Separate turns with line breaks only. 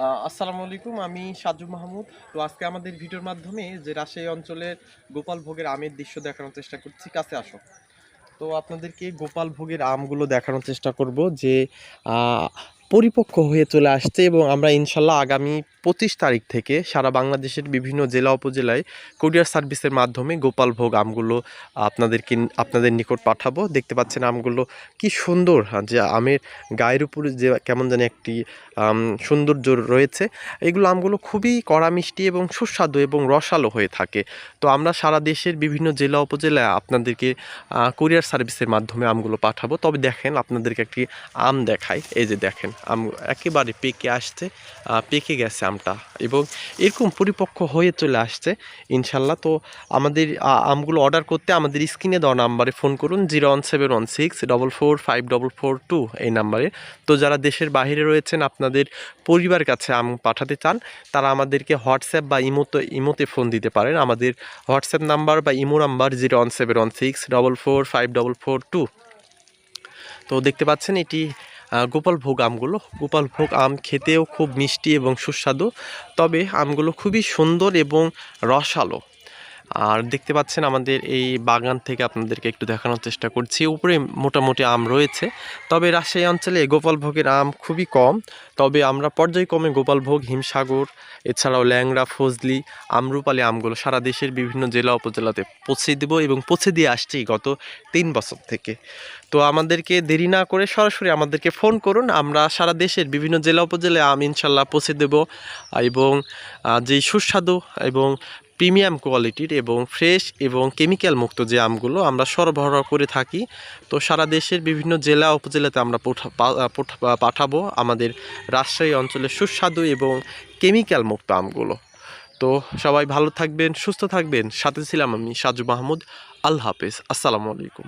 আসসালামু আলাইকুম, আমি সাজু মাহমুদ। তো আজকে আমাদের ভিডিওর মাধ্যমে যে রাজশাহী অঞ্চলের গোপাল ভোগের আমের দৃশ্য দেখানোর চেষ্টা করছি, কাছে আসো। তো আপনাদেরকে গোপাল ভোগের আমগুলো দেখানোর চেষ্টা করব যে পরিপক্ক হয়ে চলে আসছে এবং আমরা ইনশাল্লাহ আগামী পঁচিশ তারিখ থেকে সারা বাংলাদেশের বিভিন্ন জেলা উপজেলায় কুরিয়ার সার্ভিসের মাধ্যমে গোপাল ভোগ আমগুলো আপনাদেরকে আপনাদের নিকট পাঠাবো। দেখতে পাচ্ছেন আমগুলো কি সুন্দর হ্যাঁ, যে আমের গায়ের উপরে যে কেমন জানি একটি সৌন্দর্য রয়েছে। এগুলো আমগুলো খুবই কড়া মিষ্টি এবং সুস্বাদু এবং রসালো হয়ে থাকে। তো আমরা সারা দেশের বিভিন্ন জেলা উপজেলায় আপনাদেরকে কুরিয়ার সার্ভিসের মাধ্যমে আমগুলো পাঠাবো। তবে দেখেন আপনাদেরকে একটি আম দেখায় এই যে দেখেন আম একেবারে পেকে আসছে পেকে গেছে আমটা এবং এরকম পরিপক্ক হয়ে চলে আসছে, ইনশাল্লাহ। তো আমাদের আমগুলো অর্ডার করতে আমাদের স্ক্রিনে দেওয়া নাম্বারে ফোন করুন zero one seven one six double four five double four two এই নাম্বারে তো যারা দেশের বাইরে রয়েছেন, আপনাদের পরিবার কাছে আম পাঠাতে চান, তারা আমাদেরকে হোয়াটসঅ্যাপ বা ইমোতে ইমোতে ফোন দিতে পারেন। আমাদের হোয়াটসঅ্যাপ নাম্বার বা imo number zero one seven one six double four five double four two তো দেখতে পাচ্ছেন, এটি গোপাল ভোগ আমগুলো। গোপাল ভোগ আম খেতেও খুব মিষ্টি এবং সুস্বাদু। তবে আমগুলো খুবই সুন্দর এবং রসালো। আর দেখতে পাচ্ছেন আমাদের এই বাগান থেকে আপনাদেরকে একটু দেখানোর চেষ্টা করছি। উপরে মোটামুটি আম রয়েছে। তবে রাজশাহী অঞ্চলে গোপাল ভোগের আম খুবই কম। তবে আমরা পর্যায়ক্রমে গোপালভোগ, হিমসাগর, এছাড়াও ল্যাংড়া, ফজলি, আমরুপালি আমগুলো সারা দেশের বিভিন্ন জেলা উপজেলাতে পৌঁছে দেবো এবং পৌঁছে দিয়ে আসছি গত তিন বছর থেকে। তো আমাদেরকে দেরি না করে সরাসরি আমাদেরকে ফোন করুন। আমরা সারা দেশের বিভিন্ন জেলা উপজেলায় আম ইনশাল্লাহ পৌঁছে দেব এবং যেই সুস্বাদু এবং প্রিমিয়াম কোয়ালিটির এবং ফ্রেশ এবং কেমিক্যাল মুক্ত যে আমগুলো আমরা সরবরাহ করে থাকি, তো সারা দেশের বিভিন্ন জেলা উপজেলাতে আমরা পাঠাবো আমাদের রাজশাহী অঞ্চলের সুস্বাদু এবং কেমিক্যাল মুক্ত আমগুলো। তো সবাই ভালো থাকবেন, সুস্থ থাকবেন। সাথে ছিলাম আমি সাজু মাহমুদ। আল্লাহ হাফেজ। আসসালামু আলাইকুম।